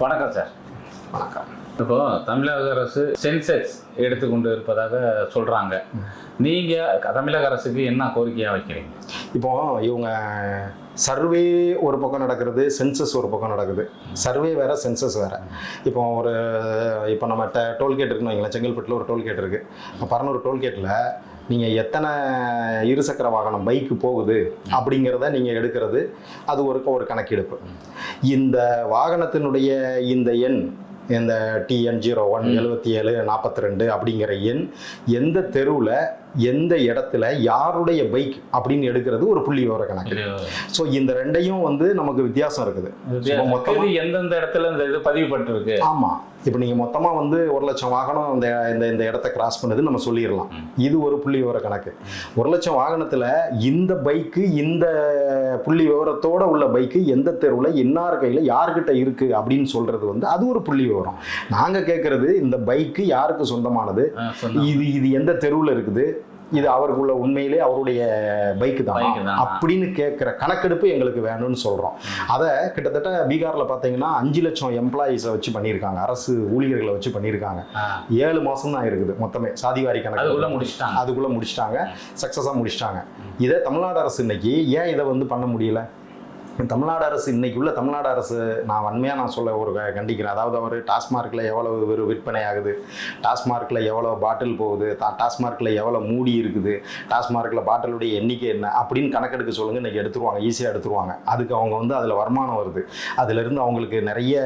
வணக்கம் சார். வணக்கம். இப்போ தமிழக அரசு சென்செக்ஸ் எடுத்துக்கொண்டு இருப்பதாக சொல்றாங்க. நீங்க தமிழக அரசுக்கு என்ன கோரிக்கையா வைக்கிறீங்க? இப்போ இவங்க சர்வே ஒரு பக்கம் நடக்கிறது சென்சஸ் ஒரு பக்கம் நடக்குது. சர்வே வேற சென்சஸ் வேற. இப்போ ஒரு இப்போ நம்ம ட டோல்கேட் இருக்குன்னு வைங்களேன் செங்கல்பட்டில் ஒரு டோல்கேட் இருக்கு. பரநூறு டோல்கேட்டில் நீங்கள் எத்தனை இருசக்கர வாகனம் பைக்கு போகுது அப்படிங்கிறத நீங்கள் எடுக்கிறது அது ஒரு ஒரு கணக்கெடுப்பு. இந்த வாகனத்தினுடைய இந்த எண் இந்த டிஎன் ஜீரோ ஒன் எழுபத்தி ஏழு நாற்பத்தி ரெண்டு அப்படிங்கிற எண் எந்த தெருவில் எந்த இடத்துல யாருடைய பைக் அப்படின்னு எடுக்கிறது ஒரு புள்ளி விவர கணக்கு. ஸோ இந்த ரெண்டையும் வந்து நமக்கு வித்தியாசம் இருக்குது. இப்போ மொத்தமா- இது எந்தெந்த இடத்துல இந்த இது பதிவுபட்டிருக்கு? ஆமாம் இப்போ நீங்கள் மொத்தமாக வந்து ஒரு லட்சம் வாகனம் இந்த இந்த இந்த இடத்த கிராஸ் பண்ணுது நம்ம சொல்லிடலாம். இது ஒரு புள்ளி விவர கணக்கு. ஒரு லட்சம் வாகனத்தில் இந்த பைக்கு இந்த புள்ளி விவரத்தோட உள்ள பைக்கு எந்த தெருவில் இன்னார் கையில் யார்கிட்ட இருக்குது அப்படின்னு சொல்கிறது வந்து அது ஒரு புள்ளி விவரம். நாங்கள் கேட்குறது இந்த பைக்கு யாருக்கு சொந்தமானது. இது இது எந்த தெருவில் இருக்குது? இது அவருக்குள்ள உண்மையிலே அவருடைய பைக்கு தான்? அப்படின்னு கேட்குற கணக்கெடுப்பு எங்களுக்கு வேணும்னு சொல்கிறோம் அதை கிட்டத்தட்ட பீகாரில் பார்த்தீங்கன்னா அஞ்சு லட்சம் எம்ப்ளாயீஸை வச்சு பண்ணியிருக்காங்க. அரசு ஊழியர்களை வச்சு பண்ணியிருக்காங்க. ஏழு மாதம் தான் இருக்குது மொத்தமே. சாதிவாரி அதுக்குள்ள கணக்கு. முடிச்சிட்டாங்க. அதுக்குள்ளே முடிச்சிட்டாங்க. சக்ஸஸாக முடிச்சிட்டாங்க. இதை தமிழ்நாடு அரசு இன்னைக்கு ஏன் இதை வந்து பண்ண முடியல? தமிழ்நாடு அரசு இன்னைக்கு உள்ள தமிழ்நாடு அரசு நான் வன்மையாக நான் சொல்ல ஒரு க- கண்டிக்கிறேன். அதாவது அவர் டாஸ்மார்க்கில் எவ்வளவு ஒரு விற்பனை ஆகுது டாஸ்மார்க்கில் எவ்வளோ பாட்டில் போகுது டா- டாஸ்மார்க்கில் எவ்வளோ மூடி இருக்குது டாஸ்மார்க்கில் பாட்டிலுடைய எண்ணிக்கை என்ன அப்படின்னு கணக்கெடுக்க சொல்லுங்க. இன்னைக்கு எடுத்துருவாங்க ஈஸியாக எடுத்துருவாங்க. அதுக்கு அவங்க வந்து அதில் வருமானம் வருது. அதிலிருந்து அவங்களுக்கு நிறைய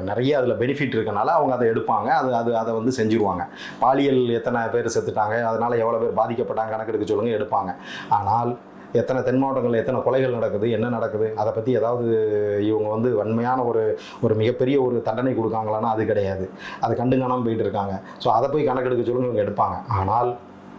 நிறைய அதில் பெனிஃபிட் இருக்கனால அவங்க அதை எடுப்பாங்க. அது அது அதை வந்து செஞ்சுருவாங்க. பாலியல் எத்தனை பேர் செத்துட்டாங்க அதனால் எவ்வளோ பேர் பாதிக்கப்பட்டாங்க கணக்கெடுக்க சொல்லுங்கள் எடுப்பாங்க. ஆனால் எத்தனை தென் மாவட்டங்களில் எத்தனை கொலைகள் நடக்குது என்ன நடக்குது அதை பற்றி ஏதாவது இவங்க வந்து வன்மையான ஒரு ஒரு மிகப்பெரிய ஒரு தண்டனை கொடுக்காங்களான்னா அது கிடையாது. அதை கண்டுங்கானாமல் போயிட்டு இருக்காங்க. ஸோ அதை போய் கணக்கெடுக்க சொல்லுங்க இவங்க எடுப்பாங்க. ஆனால்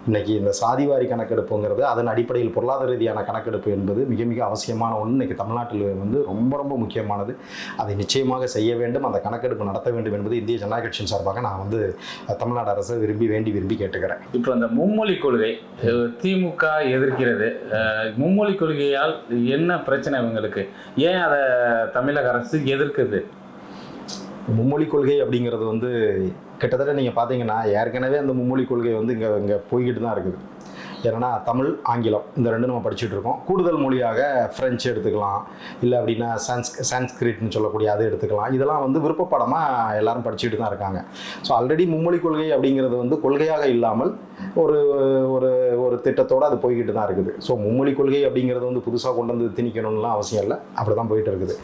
இன்னைக்கு இந்த சாதிவாரி கணக்கெடுப்புங்கிறது அதன் அடிப்படையில் பொருளாதார ரீதியான கணக்கெடுப்பு என்பது மிக மிக அவசியமான ஒன்று இன்னைக்கு தமிழ்நாட்டில் வந்து ரொம்ப ரொம்ப முக்கியமானது. அதை நிச்சயமாக செய்ய வேண்டும். அந்த கணக்கெடுப்பு நடத்த வேண்டும் என்பது இந்திய ஜனநாயக கட்சியின் சார்பாக நான் வந்து தமிழ்நாடு அரசை விரும்பி வேண்டி விரும்பி கேட்டுக்கிறேன். இப்போ அந்த மும்மொழி கொள்கை திமுக எதிர்க்கிறது. மும்மொழி கொள்கையால் என்ன பிரச்சனை இவங்களுக்கு? ஏன் அதை தமிழக அரசு எதிர்க்குது? மும்மொழி கொள்கை அப்படிங்கிறது வந்து கிட்டத்தட்ட நீங்கள் பார்த்தீங்கன்னா ஏற்கனவே அந்த மும்மொழி கொள்கை வந்து இங்கே இங்கே போய்கிட்டு தான் இருக்குது. என்னென்னா தமிழ் ஆங்கிலம் இந்த ரெண்டும் நம்ம படிச்சுட்டு இருக்கோம். கூடுதல் மொழியாக ஃப்ரெஞ்சு எடுத்துக்கலாம். இல்லை அப்படின்னா சான்ஸ் சான்ஸ்கிரிட்னு சொல்லக்கூடிய அது எடுத்துக்கலாம். இதெல்லாம் வந்து விருப்பப்படமாக எல்லாரும் படிச்சுட்டு தான் இருக்காங்க. ஸோ ஆல்ரெடி மும்மொழி கொள்கை அப்படிங்கிறது வந்து கொள்கையாக இல்லாமல் ஒரு ஒரு ஒரு திட்டத்தோடு அது போய்கிட்டு தான் இருக்குது. ஸோ மும்மொழி கொள்கை அப்படிங்கிறது வந்து புதுசாக கொண்டு வந்து திணிக்கணும்லாம் அவசியம் இல்லை. அப்படி தான் போயிட்டு இருக்குது.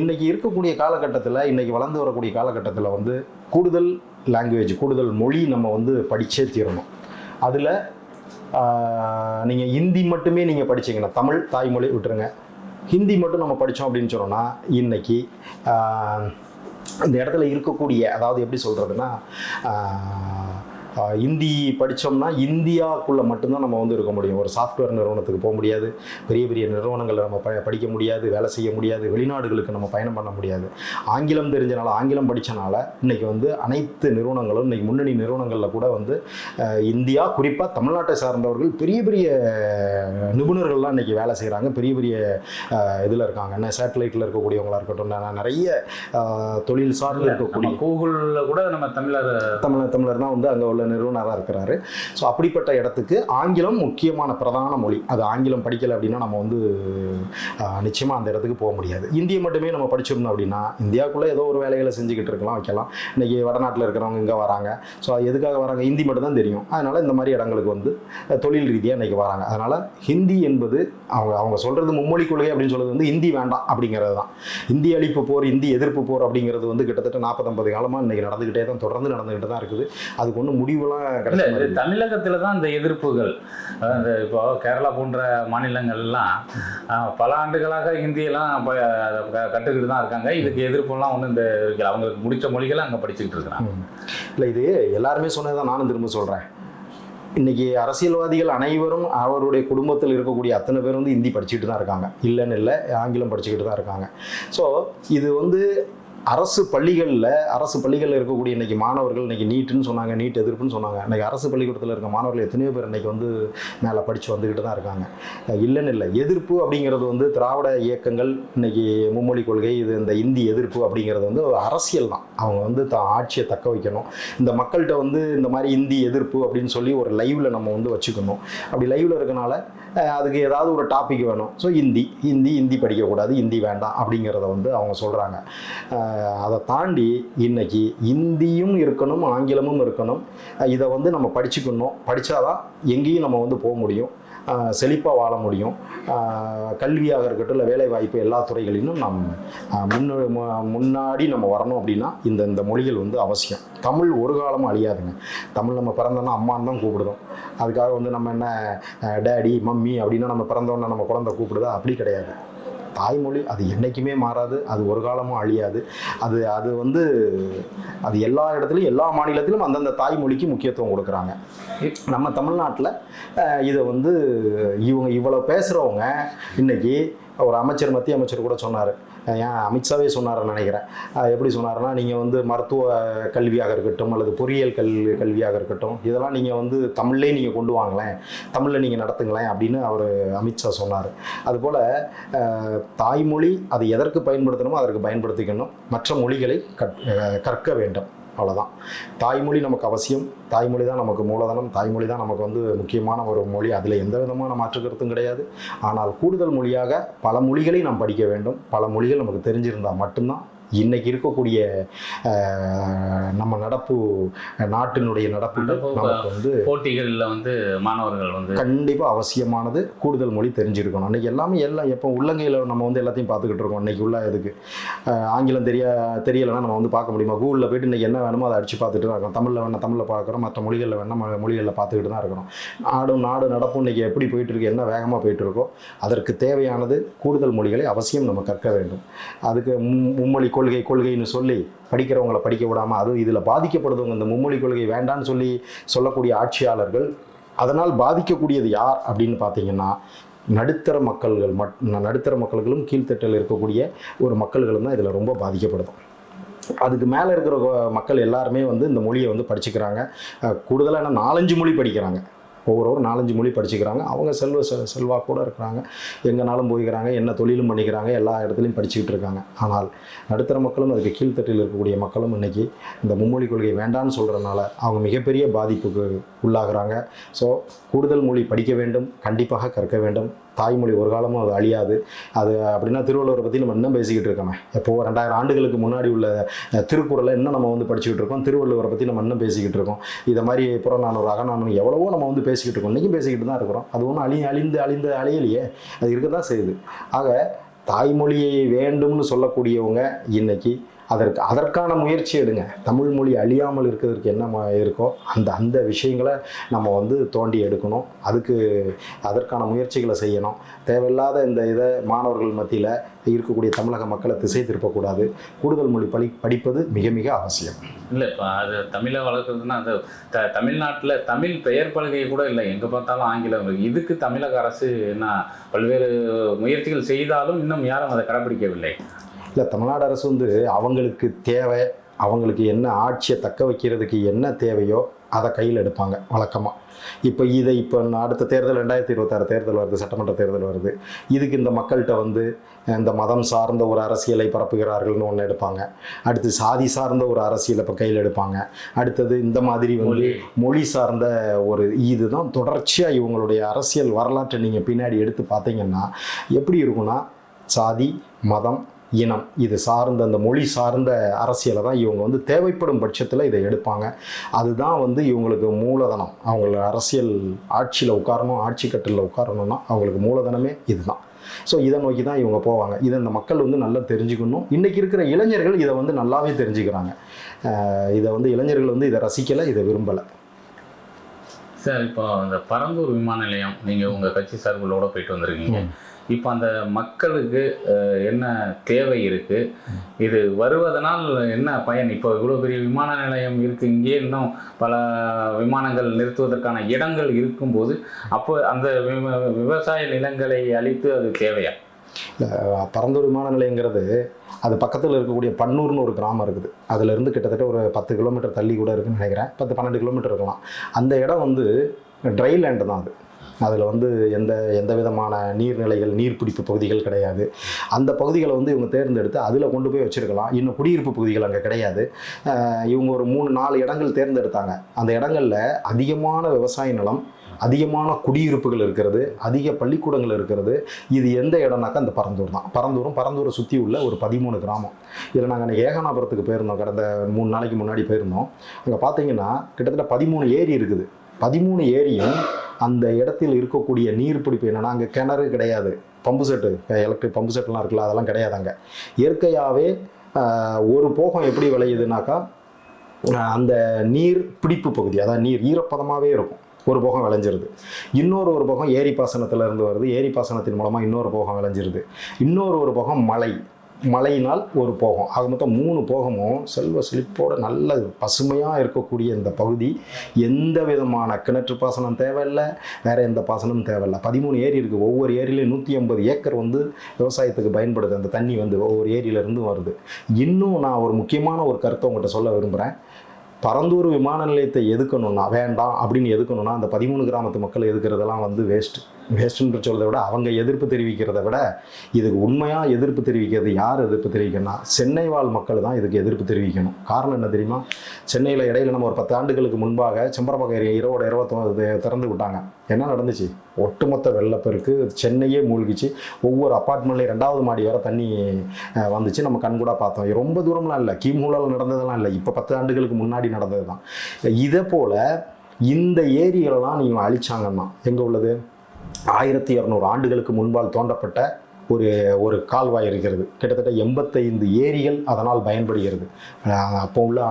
இன்றைக்கி இருக்கக்கூடிய காலகட்டத்தில் இன்றைக்கி வளர்ந்து வரக்கூடிய காலகட்டத்தில் வந்து கூடுதல் லாங்குவேஜ் கூடுதல் மொழி நம்ம வந்து படித்தே தீரணும். அதில் நீங்கள் ஹிந்தி மட்டுமே நீங்கள் படிச்சீங்கன்னா தமிழ் தாய்மொழி விட்டுருங்க. ஹிந்தி மட்டும் நம்ம படித்தோம் அப்படின்னு சொன்னோம்னா இன்னைக்கு இந்த இடத்துல இருக்கக்கூடிய அதாவது எப்படி சொல்கிறதுனா ஹிந்தி படித்தோம்னா இந்தியாவுக்குள்ளே மட்டும்தான் நம்ம வந்து இருக்க முடியும். ஒரு சாஃப்ட்வேர் நிறுவனத்துக்கு போக முடியாது. பெரிய பெரிய நிறுவனங்களில் நம்ம ப படிக்க முடியாது வேலை செய்ய முடியாது வெளிநாடுகளுக்கு நம்ம பயணம் பண்ண முடியாது. ஆங்கிலம் தெரிஞ்சனால ஆங்கிலம் படித்தனால இன்னைக்கு வந்து அனைத்து நிறுவனங்களும் இன்னைக்கு முன்னணி நிறுவனங்களில் கூட வந்து இந்தியா குறிப்பாக தமிழ்நாட்டை சார்ந்தவர்கள் பெரிய பெரிய நிபுணர்கள்லாம் இன்னைக்கு வேலை செய்கிறாங்க பெரிய பெரிய இதில் இருக்காங்க. என்ன சேட்டலைட்டில் இருக்கக்கூடியவங்களா இருக்கட்டும் நிறைய தொழில் சார்ந்து இருக்கக்கூடிய கூகுள்ல கூட நம்ம தமிழர் தமிழர் தமிழர் தான் வந்து அங்கே உள்ள நிறுவனராக இருக்கிறாரு. ஸோ அப்படிப்பட்ட இடத்துக்கு ஆங்கிலம் முக்கியமான பிரதான மொழி. அது ஆங்கிலம் படிக்கலை அப்படின்னா நம்ம வந்து நிச்சயமாக அந்த இடத்துக்கு போக முடியாது. இந்தியை மட்டுமே நம்ம படிச்சிருந்தோம் அப்படின்னா இந்தியாவுக்குள்ளே ஏதோ ஒரு வேலைகளை செஞ்சுக்கிட்டு இருக்கலாம் வைக்கலாம். இன்றைக்கி வடநாட்டில் இருக்கிறவங்க இங்கே வராங்க. ஸோ எதுக்காக வராங்க? ஹிந்தி மட்டும் தான் தெரியும். அதனால் இந்த மாதிரி இடங்களுக்கு வந்து தொழில் ரீதியாக இன்றைக்கி வராங்க. அதனால் ஹிந்தி என்பது அவங்க அவங்க சொல்கிறது மும்மொழி கொள்கை அப்படின்னு சொல்கிறது வந்து ஹிந்தி வேண்டாம் அப்படிங்கிறது தான். இந்தி அழிப்பு போர் இந்தி எதிர்ப்பு போர் அப்படிங்கிறது வந்து கிட்டத்தட்ட நாற்பத்தொம்பது காலமாக இன்றைக்கி நடந்துக்கிட்டே தான் தொடர்ந்து நடந்துக்கிட்டு தான் இருக்குது. அதுக்கு ஒன்றும் முடிவுலாம் தமிழகத்துல தான் இந்த எதிர்ப்புகள். இந்த இப்போ கேரளா போன்ற மாநிலங்கள்லாம் பல ஆண்டுகளாக ஹிந்தியெல்லாம் கற்றுக்கிட்டு தான் இருக்காங்க. இதுக்கு எதிர்ப்புலாம் ஒன்றும் இந்த. அவங்களுக்கு முடிச்ச மொழிகளை அங்கே படிச்சுக்கிட்டு இருக்கிறாங்க. இல்லை இது எல்லாருமே சொன்னதான் நானும் திரும்ப சொல்கிறேன் இன்னைக்கு அரசியல்வாதிகள் அனைவரும் அவருடைய குடும்பத்தில் இருக்கக்கூடிய அத்தனை பேர் வந்து ஹிந்தி படிச்சுட்டு தான் இருக்காங்க. இல்லைன்னு இல்லை ஆங்கிலம் படிச்சுக்கிட்டு தான் இருக்காங்க. ஸோ இது வந்து அரசு பள்ளிகளில் அரசு பள்ளிகளில் இருக்கக்கூடிய இன்னைக்கு மாணவர்கள் இன்னைக்கு நீட்டுன்னு சொன்னாங்க நீட் எதிர்ப்புன்னு சொன்னாங்க. இன்னைக்கு அரசு பள்ளிக்கூடத்தில் இருக்க மாணவர்கள் எத்தனையோ பேர் இன்னைக்கு வந்து மேலே படித்து வந்துக்கிட்டு தான் இருக்காங்க. இல்லைன்னு இல்லை. எதிர்ப்பு அப்படிங்கிறது வந்து திராவிட இயக்கங்கள் இன்னைக்கு மும்மொழி கொள்கை இது இந்த இந்தி எதிர்ப்பு அப்படிங்கிறது வந்து ஒரு அரசியல் தான். அவங்க வந்து தான் ஆட்சியை தக்க வைக்கணும். இந்த மக்கள்கிட்ட வந்து இந்த மாதிரி இந்தி எதிர்ப்பு அப்படின்னு சொல்லி ஒரு லைவில் நம்ம வந்து வச்சுக்கணும். அப்படி லைவில் இருக்கனால அதுக்கு ஏதாவது ஒரு டாபிக் வேணும். ஸோ ஹிந்தி ஹிந்தி ஹிந்தி படிக்கக்கூடாது ஹிந்தி வேண்டாம் அப்படிங்கிறத வந்து அவங்க சொல்கிறாங்க அதை தாண்டி இன்னைக்கு இந்தியும் இருக்கணும் ஆங்கிலமும் இருக்கணும். இதை வந்து நம்ம படிச்சுக்கணும். படித்தாதான் எங்கேயும் நம்ம வந்து போக முடியும். செழிப்பாக வாழ முடியும். கல்வியாக இருக்கட்டும் இல்லை வேலை வாய்ப்பு எல்லா துறைகளிலும் நம் முன்னு முன்னாடி நம்ம வரணும் அப்படின்னா இந்த இந்த மொழிகள் வந்து அவசியம். தமிழ் ஒரு காலமும் அழியாதுங்க. தமிழ் நம்ம பிறந்தோன்னா அம்மான்னு தான் கூப்பிடுதோம். அதுக்காக வந்து நம்ம என்ன டேடி மம்மி அப்படின்னா நம்ம பிறந்தோன்னா நம்ம குழந்தை கூப்பிடுதா? அப்படி கிடையாது. தாய்மொழி அது என்றைக்குமே மாறாது அது ஒரு காலமும் அழியாது. அது அது வந்து அது எல்லா இடத்துலையும் எல்லா மாநிலத்திலும் அந்தந்த தாய்மொழிக்கு முக்கியத்துவம் கொடுக்குறாங்க. நம்ம தமிழ்நாட்டில் இதை வந்து இவங்க இவ்வளோ பேசுகிறவங்க இன்னைக்கு ஒரு அமைச்சர் மத்திய அமைச்சர் கூட சொன்னார். ஏன் அமித்ஷாவே சொன்னார்னு நினைக்கிறேன். எப்படி சொன்னார்னா நீங்கள் வந்து மருத்துவ கல்வியாக இருக்கட்டும் அல்லது பொறியியல் கல் கல்வியாக இருக்கட்டும் இதெல்லாம் நீங்கள் வந்து தமிழ்லேயே நீங்கள் கொண்டு வாங்களேன். தமிழில் நீங்கள் நடத்துங்களேன் அப்படின்னு அவர் அமித்ஷா சொன்னார். அதுபோல் தாய்மொழி அது எதற்கு பயன்படுத்தணுமோ அதற்கு பயன்படுத்திக்கணும். மற்ற மொழிகளை கற் கற்க வேண்டும். அவ்வளோதான் தாய்மொழி நமக்கு அவசியம். தாய்மொழி தான் நமக்கு மூலதனம். தாய்மொழி தான் நமக்கு வந்து முக்கியமான ஒரு மொழி. அதில் எந்த விதமான மாற்றுக்கருத்தும் கிடையாது. ஆனால் கூடுதல் மொழியாக பல மொழிகளை நாம் படிக்க வேண்டும். பல மொழிகள் நமக்கு தெரிஞ்சிருந்தால் மட்டும்தான் இன்னைக்கு இருக்கக்கூடிய நம்ம நடப்பு நாட்டினுடைய நடப்பு நமக்கு வந்து போட்டிகளில் வந்து மாணவர்கள் வந்து கண்டிப்பாக அவசியமானது கூடுதல் மொழி தெரிஞ்சிருக்கணும். அன்றைக்கி எல்லாமே எல்லாம் எப்போ உள்ளங்கையில் நம்ம வந்து எல்லாத்தையும் பார்த்துக்கிட்டு இருக்கோம். இன்றைக்கி உள்ள இதுக்கு. ஆங்கிலம் தெரிய தெரியலைன்னா நம்ம வந்து பார்க்க முடியுமா? கூகுளில் போயிட்டு இன்றைக்கி என்ன வேணுமோ அதை அடித்து பார்த்துட்டு தான் இருக்கோம். தமிழில் வேணால் தமிழில் பார்க்குறோம். மற்ற மொழிகளில் வேணால் மொழிகளில் பார்த்துக்கிட்டு தான் இருக்கிறோம் நாடும் நாடு நடப்பும் இன்றைக்கி எப்படி போயிட்டு இருக்கு? என்ன வேகமாக போயிட்டு இருக்கோ அதற்கு தேவையானது கூடுதல் மொழிகளை அவசியம் நம்ம கற்க வேண்டும். அதுக்கு மும்- மும்மொழி கொள்கை கொள்கைன்னு சொல்லி படிக்கிறவங்களை படிக்க விடாமல் அதுவும் இதில் பாதிக்கப்படுறவங்க இந்த மும்மொழி கொள்கை வேண்டான்னு சொல்லி சொல்லக்கூடிய ஆட்சியாளர்கள் அதனால் பாதிக்கக்கூடியது யார் அப்படின்னு பார்த்தீங்கன்னா நடுத்தர மக்கள்கள் மட் நடுத்தர மக்கள்களும் கீழ்த்தட்டில் இருக்கக்கூடிய ஒரு மக்கள்களும் தான் இதில் ரொம்ப பாதிக்கப்படுது. அதுக்கு மேலே இருக்கிற மக்கள் எல்லாருமே வந்து இந்த மொழியை வந்து படிச்சுக்கிறாங்க. கூடுதலாக நாலஞ்சு மொழி படிக்கிறாங்க. ஒவ்வொருவரும் நாலஞ்சு மொழி படிச்சுக்கிறாங்க. அவங்க செல்வ செ கூட இருக்கிறாங்க. எங்கேனாலும் போய்க்கிறாங்க என்ன தொழிலும் பண்ணிக்கிறாங்க எல்லா இடத்துலையும் படிச்சுக்கிட்டு இருக்காங்க. ஆனால் நடுத்தர மக்களும் அதுக்கு கீழ்த்தட்டில் இருக்கக்கூடிய மக்களும் இன்னைக்கு இந்த மும்மொழி கொள்கை வேண்டான்னு சொல்கிறனால அவங்க மிகப்பெரிய பாதிப்புக்கு உள்ளாகிறாங்க. ஸோ கூடுதல் மொழி படிக்க வேண்டும் கண்டிப்பாக கற்க வேண்டும். தாய்மொழி ஒரு காலமும் அது அழியாது. அது அப்படின்னா திருவள்ளுவரை பற்றி நம்ம இன்னும் பேசிக்கிட்டு இருக்கோமே. எப்போது ரெண்டாயிரம் ஆண்டுகளுக்கு முன்னாடி உள்ள திருக்குறளை இன்னும் நம்ம வந்து படிச்சுக்கிட்டு இருக்கோம். திருவள்ளுவரை பற்றி நம்ம இன்னும் பேசிக்கிட்டு இருக்கோம். இதை மாதிரி புறநானூறு அகநானூறு எவ்வளவோ நம்ம வந்து பேசிக்கிட்டு இருக்கோம். இன்றைக்கும் பேசிக்கிட்டு தான் இருக்கிறோம். அது ஒன்றும் அழி அழிந்து அழிந்து அழியலையே. அது இருக்க தான் செய்யுது. ஆக தாய்மொழியை வேண்டும்னு சொல்லக்கூடியவங்க இன்றைக்கி அதற்கு அதற்கான முயற்சி எடுங்க. தமிழ் மொழி அழியாமல் இருக்கிறதுக்கு என்ன இருக்கோ அந்த அந்த விஷயங்களை நம்ம வந்து தோண்டி எடுக்கணும். அதுக்கு அதற்கான முயற்சிகளை செய்யணும். தேவையில்லாத இந்த இதை மாணவர்கள் மத்தியில் இருக்கக்கூடிய தமிழக மக்களை திசை திருப்பக்கூடாது. கூடுதல் மொழி படி படிப்பது மிக மிக அவசியம். இல்லை இப்போ அது தமிழை வளர்க்குறதுன்னா அது த தமிழ்நாட்டில் தமிழ் பெயர் பலகை கூட இல்லை. எங்கே பார்த்தாலும் ஆங்கிலம் இதுக்கு தமிழக அரசு என்ன பல்வேறு முயற்சிகள் செய்தாலும் இன்னும் யாரும் அதை கடைப்பிடிக்கவில்லை. இல்லை தமிழ்நாடு அரசு வந்து அவங்களுக்கு தேவை அவங்களுக்கு என்ன ஆட்சியை தக்க வைக்கிறதுக்கு என்ன தேவையோ அதை கையில் எடுப்பாங்க வழக்கமாக இப்போ இதை இப்போ அடுத்த தேர்தல் ரெண்டாயிரத்தி இருபத்தாறு தேர்தல் வருது சட்டமன்ற தேர்தல் வருது. இதுக்கு இந்த மக்கள்கிட்ட வந்து இந்த மதம் சார்ந்த ஒரு அரசியலை பரப்புகிறார்கள்னு ஒன்று எடுப்பாங்க. அடுத்து சாதி சார்ந்த ஒரு அரசியலை இப்போ கையில் எடுப்பாங்க. அடுத்தது இந்த மாதிரி வந்து மொழி. சார்ந்த ஒரு இதுதான் தொடர்ச்சியாக இவங்களுடைய அரசியல் வரலாற்றை நீங்கள் பின்னாடி எடுத்து பார்த்தீங்கன்னா எப்படி இருக்கும்னா சாதி மதம் இனம். இது சார்ந்த அந்த மொழி சார்ந்த அரசியலை தான் இவங்க வந்து தேவைப்படும் பட்சத்தில் இதை எடுப்பாங்க. அதுதான் வந்து இவங்களுக்கு மூலதனம். அவங்கள அரசியல் ஆட்சியில் உட்காரணும் ஆட்சி கட்டில் உட்காரணும்னா அவங்களுக்கு மூலதனமே இதுதான். ஸோ இதை நோக்கி தான் இவங்க போவாங்க. இதை இந்த மக்கள் வந்து நல்லா தெரிஞ்சுக்கணும். இன்றைக்கி இருக்கிற இளைஞர்கள் இதை வந்து நல்லாவே தெரிஞ்சுக்கிறாங்க. இதை வந்து இளைஞர்கள் வந்து இதை ரசிக்கலை இதை விரும்பலை. சார் இப்போ அந்த பரந்தூர் விமான நிலையம் நீங்கள் உங்கள் கட்சி சார்புகளோட போயிட்டு வந்திருக்கீங்க. இப்போ அந்த மக்களுக்கு என்ன தேவை இருக்கு? இது வருவதனால் என்ன பயன்? இப்போ இவ்வளோ பெரிய விமான நிலையம் இருக்கு இங்கே இன்னும் பல விமானங்கள் நிறுத்துவதற்கான இடங்கள் இருக்கும்போது அப்போ அந்த விவ- விவசாய நிலங்களை அழித்து அது தேவையா? இல்லை பரந்தூர் விமான நிலையங்கிறது அது பக்கத்தில் இருக்கக்கூடிய பன்னூர்னு ஒரு கிராமம் இருக்குது. அதுலேருந்து கிட்டத்தட்ட ஒரு பத்து கிலோமீட்டர் தள்ளி கூட இருக்குன்னு நினைக்கிறேன். பத்து பன்னெண்டு கிலோமீட்டர் இருக்கலாம். அந்த இடம் வந்து ட்ரை லேண்டு தான் அது. அதில் வந்து எந்த எந்த விதமான நீர்நிலைகள் நீர்பிடிப்பு பகுதிகள் கிடையாது. அந்த பகுதிகளை வந்து இவங்க தேர்ந்தெடுத்து அதில் கொண்டு போய் வச்சுருக்கலாம். இன்னும் குடியிருப்பு பகுதிகள் அங்கே கிடையாது. இவங்க ஒரு மூணு நாலு இடங்கள் தேர்ந்தெடுத்தாங்க. அந்த இடங்களில் அதிகமான விவசாய நிலம் அதிகமான குடியிருப்புகள் இருக்கிறது அதிக பள்ளிக்கூடங்கள் இருக்கிறது. இது எந்த இடம்னாக்கா அந்த பரந்தூர் தான். பரந்தூரும் பரந்தூரை சுற்றி உள்ள ஒரு பதிமூணு கிராமம். இதில் நாங்கள் அன்றைக்கி ஏகனாபுரத்துக்கு போயிருந்தோம். கடந்த மூணு நாளைக்கு முன்னாடி போயிருந்தோம். அங்கே பார்த்தீங்கன்னா கிட்டத்தட்ட பதிமூணு ஏரி இருக்குது. பதிமூணு ஏரியும் அந்த இடத்தில் இருக்கக்கூடிய நீர்பிடிப்பு என்னென்னா அங்கே கிணறு கிடையாது. பம்பு செட்டு எலக்ட்ரிக் பம்பு செட்லாம் இருக்குல்ல அதெல்லாம் கிடையாது அங்கே. இயற்கையாகவே ஒரு போகம் எப்படி விளையுதுனாக்கா அந்த நீர் பிடிப்பு பகுதி அதாவது நீர் ஈரப்பதமாகவே இருக்கும். ஒரு போகம் விளைஞ்சிருது. இன்னொரு ஒரு போகம் ஏரி பாசனத்திலேருந்து வருது. ஏரி பாசனத்தின் மூலமாக இன்னொரு போகம் விளைஞ்சிருது. இன்னொரு ஒரு போகம் மலை. மழையினால் ஒரு போகம். ஆக மொத்தம் மூணு போகமும் செல்வ செழிப்போட நல்ல பசுமையாக இருக்கக்கூடிய இந்த பகுதி எந்த விதமான கிணற்று பாசனம் தேவையில்லை. வேறு எந்த பாசனமும் தேவையில்லை. பதிமூணு ஏரி இருக்குது ஒவ்வொரு ஏரியிலையும் நூற்றி ஐம்பது ஏக்கர் வந்து விவசாயத்துக்கு பயன்படுது. அந்த தண்ணி வந்து ஒவ்வொரு ஏரியிலேருந்தும் வருது. இன்னும் நான் ஒரு முக்கியமான ஒரு கருத்தை உங்கள்கிட்ட சொல்ல விரும்புகிறேன் பரந்தூர் விமான நிலையத்தை எதுக்கணும்னா வேண்டாம் அப்படின்னு எதுக்கணும்னா அந்த பதிமூணு கிராமத்து மக்கள் எதுக்கிறதெல்லாம் வந்து வேஸ்ட்டு வேஸ்ட்டுன்னு சொல்றதை விட அவங்க எதிர்ப்பு தெரிவிக்கிறத விட இதுக்கு உண்மையாக எதிர்ப்பு தெரிவிக்கிறது யார் எதிர்ப்பு தெரிவிக்கணும்னா சென்னை வாழ் மக்கள் தான் இதுக்கு எதிர்ப்பு தெரிவிக்கணும். காரணம் என்ன தெரியுமா? சென்னையில் இடையில நம்ம ஒரு பத்து ஆண்டுகளுக்கு முன்பாக செம்பரம்பாக்கம் ஏரி இரவோட இரவத்தொம்பது திறந்து விட்டாங்க. என்ன நடந்துச்சு? ஒட்டுமொத்த வெள்ளப்பெருக்கு சென்னையே மூழ்கிச்சு. ஒவ்வொரு அப்பார்ட்மெண்ட்லேயும் ரெண்டாவது மாடி வர தண்ணி வந்துச்சு. நம்ம கண்கூடா பார்த்தோம். ரொம்ப தூரம்லாம் இல்லை. கீமூலால் நடந்ததெல்லாம் இல்லை. இப்போ பத்து ஆண்டுகளுக்கு முன்னாடி நடந்தது தான் இதை போல் இந்த ஏரியெல்லாம் நீங்கள் அழிச்சாங்கன்னா எங்கே உள்ளது? ஆயிரத்தி இரநூறு ஆண்டுகளுக்கு முன்பால் தோண்டப்பட்ட ஒரு ஒரு கால்வாய் இருக்கிறது. கிட்டத்தட்ட எண்பத்தைந்து ஏரிகள் அதனால் பயன்படுகிறது. அப்போ உள்ள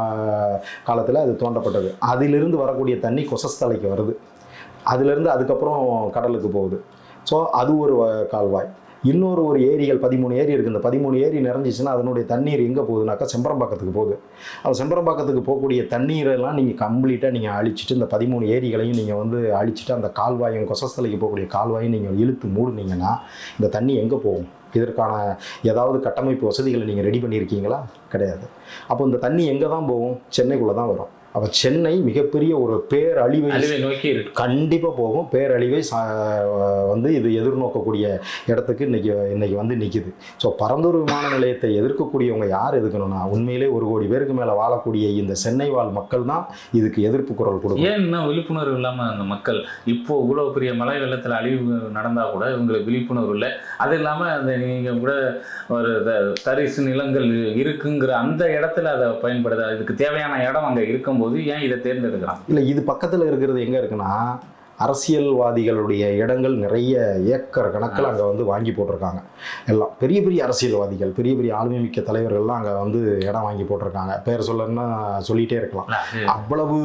காலத்தில் அது தோண்டப்பட்டது அதிலிருந்து வரக்கூடிய தண்ணி கொசஸ்தலைக்கு வருது. அதிலிருந்து அதுக்கப்புறம் கடலுக்கு போகுது. ஸோ அது ஒரு வ- கால்வாய். இன்னொரு ஒரு ஏரிகள் பதிமூணு ஏரி இருக்குது இந்த பதிமூணு ஏரி நிறைஞ்சிச்சுன்னா அதனுடைய தண்ணீர் எங்கே போகுதுனாக்கா செம்பரம்பாக்கத்துக்கு போகுது. அது செம்பரம்பாக்கத்துக்கு போகக்கூடிய தண்ணீரெல்லாம் நீங்கள் கம்ப்ளீட்டாக நீங்கள் அழிச்சிட்டு இந்த பதிமூணு ஏரிகளையும் நீங்கள் வந்து அழிச்சிட்டு அந்த கால்வாயும் கொசஸ்தலைக்கு போகக்கூடிய கால்வாயும் நீங்கள் இழுத்து மூடுனீங்கன்னா இந்த தண்ணி எங்கே போகும்? இதற்கான ஏதாவது கட்டமைப்பு வசதிகளை நீங்கள் ரெடி பண்ணியிருக்கீங்களா? கிடையாது. அப்போ இந்த தண்ணி எங்கே தான் போகும்? சென்னைக்குள்ளே தான் வரும். அப்போ சென்னை மிகப்பெரிய ஒரு பேரழிவை நோக்கி கண்டிப்பாக போகும். பேரழிவை வந்து இது எதிர்நோக்கக்கூடிய இடத்துக்கு இன்னைக்கு இன்னைக்கு வந்து நிற்கிது ஸோ பரந்தூர் விமான நிலையத்தை எதிர்க்கக்கூடியவங்க யார் எதுக்கணும்னா உண்மையிலே ஒரு கோடி பேருக்கு மேலே வாழக்கூடிய இந்த சென்னை வாழ் மக்கள் தான் இதுக்கு எதிர்ப்பு குரல் கொடுக்கும். ஏன் இன்னும் விழிப்புணர்வு இல்லாம அந்த மக்கள் இப்போ இவ்வளவு பெரிய மழை வெள்ளத்துல அழிவு நடந்தா கூட இவங்களுக்கு விழிப்புணர்வு இல்லை. அது இல்லாம அந்த நீங்க கூட ஒரு தரிசு நிலங்கள் இருக்குங்கிற அந்த இடத்துல அதை பயன்படுது இதுக்கு தேவையான இடம் அங்க இருக்கும்போது ஏன் இதை தேர்ந்தெடுக்கிறான்? இல்லை இது பக்கத்தில் இருக்கிறது எங்கே இருக்குன்னா அரசியல்வாதிகளுடைய இடங்கள் நிறைய ஏக்கர் கணக்கில் அங்கே வந்து வாங்கி போட்டிருக்காங்க. எல்லாம் பெரிய பெரிய அரசியல்வாதிகள் பெரிய பெரிய ஆளுமை மிக்க தலைவர்கள்லாம் அங்கே வந்து இடம் வாங்கி போட்டிருக்காங்க. பேர் சொல்லணும்னா சொல்லிகிட்டே இருக்கலாம். அவ்வளவு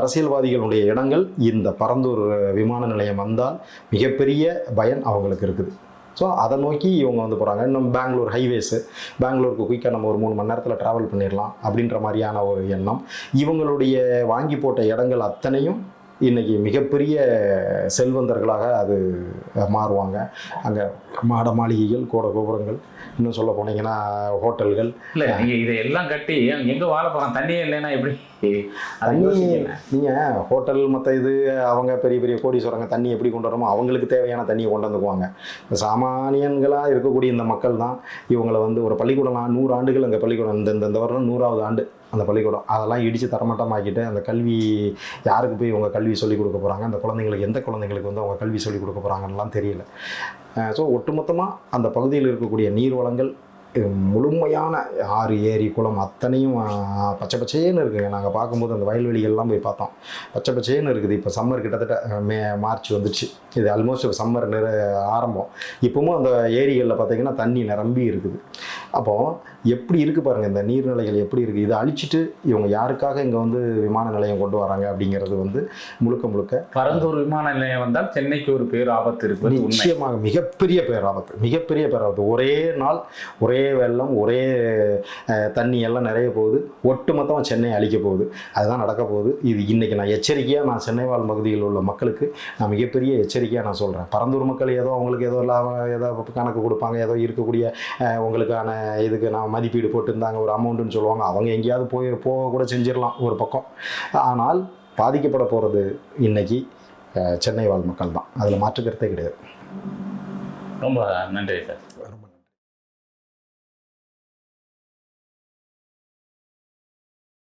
அரசியல்வாதிகளுடைய இடங்கள் இந்த பரந்தூர் விமான நிலையம் வந்தால் மிகப்பெரிய பயன் அவங்களுக்கு இருக்குது. ஸோ அதை நோக்கி இவங்க வந்து போகிறாங்க இன்னும் பெங்களூர் ஹைவேஸு பெங்களூருக்கு குயிக்காக நம்ம ஒரு மூணு மணி நேரத்தில் ட்ராவல் பண்ணிடலாம் அப்படின்ற மாதிரியான ஒரு எண்ணம். இவங்களுடைய வாங்கி போட்ட இடங்கள் அத்தனையும் இன்னைக்கு மிகப்பெரிய செல்வந்தர்களாக அது மாறுவாங்க. அங்கே மாட மாளிகைகள் கோட கோபுரங்கள் இன்னும் சொல்ல போனீங்கன்னா ஹோட்டல்கள். இல்ல நீங்க இதை எல்லாம் கட்டி எங்க வாழ போறான் தண்ணியே இல்லைன்னா எப்படி? தண்ணி. நீங்கள் ஹோட்டல் மற்ற இது அவங்க பெரிய பெரிய கோடீஸ்வரங்க தண்ணி எப்படி கொண்டு வரமோ அவங்களுக்கு தேவையான தண்ணியை கொண்டு வந்துக்குவாங்க. சாமானியன்களாக இருக்கக்கூடிய இந்த மக்கள் தான் இவங்களை வந்து ஒரு பள்ளிக்கூடம் நூறு ஆண்டுகள் அங்கே பள்ளிக்கூடம் இந்த இந்த- இந்த வருடம் நூறாவது ஆண்டு. அந்த பள்ளிக்கூடம். அதெல்லாம் இடித்து தரமட்டமாக்கிட்டு அந்த கல்வி யாருக்கு போய் உங்கள் கல்வி சொல்லிக் கொடுக்க போகிறாங்க அந்த குழந்தைங்களுக்கு எந்த குழந்தைங்களுக்கு வந்து அவங்க கல்வி சொல்லிக் கொடுக்க போகிறாங்கலாம் தெரியல. ஸோ ஒட்டுமொத்தமாக அந்த பகுதியில் இருக்கக்கூடிய நீர் வளங்கள் இது முழுமையான ஆறு ஏரி குளம் அத்தனையும் பச்சை பச்சையேன்னு இருக்குங்க. நாங்கள் பார்க்கும்போது அந்த வயல்வெளிகள்லாம் போய் பார்த்தோம். பச்சை பச்சையேன்னு இருக்குது. இப்போ சம்மர் கிட்டத்தட்ட மே மார்ச் வந்துச்சு. இது ஆல்மோஸ்ட் சம்மர் நிற ஆரம்பம். இப்போவும் அந்த ஏரிகளில் பார்த்திங்கன்னா தண்ணி நிரம்பி இருக்குது. அப்போ எப்படி இருக்கு பாருங்க இந்த நீர்நிலைகள் எப்படி இருக்கு? இதை அழிச்சிட்டு இவங்க யாருக்காக இங்க வந்து விமான நிலையம் கொண்டு வராங்க அப்படிங்கிறது வந்து முழுக்க முழுக்க பரந்தூர் விமான நிலையம் வந்தால் சென்னைக்கு ஒரு பேர் ஆபத்து உண்மை. நிச்சயமாக மிகப்பெரிய பேராபத்து மிகப்பெரிய பேராபத்து ஒரே நாள் ஒரே வெள்ளம் ஒரே தண்ணி எல்லாம் நிறைய போகுது. ஒட்டுமொத்தமாக சென்னை அழிக்க போகுது. அதுதான் நடக்க போகுது. இது இன்னைக்கு நான் எச்சரிக்கையாக நான் சென்னை வாழ் பகுதியில் உள்ள மக்களுக்கு நான் மிகப்பெரிய எச்சரிக்கையாக நான் சொல்கிறேன் பரந்தூர் மக்கள் ஏதோ அவங்களுக்கு ஏதோ லாபம் ஏதோ கணக்கு கொடுப்பாங்க ஏதோ இருக்கக்கூடிய உங்களுக்கான இதுக்கு நான் மதிப்பீடு போட்டிருந்தாங்க ஒரு அமௌண்ட்டுன்னு சொல்லுவாங்க. அவங்க எங்கேயாவது போய் போக கூட செஞ்சிடலாம் ஒரு பக்கம். ஆனால் பாதிக்கப்பட போகிறது இன்னைக்கு சென்னை வாழ் மக்கள் தான். அதில் மாற்றுக்கிறதே கிடையாது. ரொம்ப நன்றி சார்.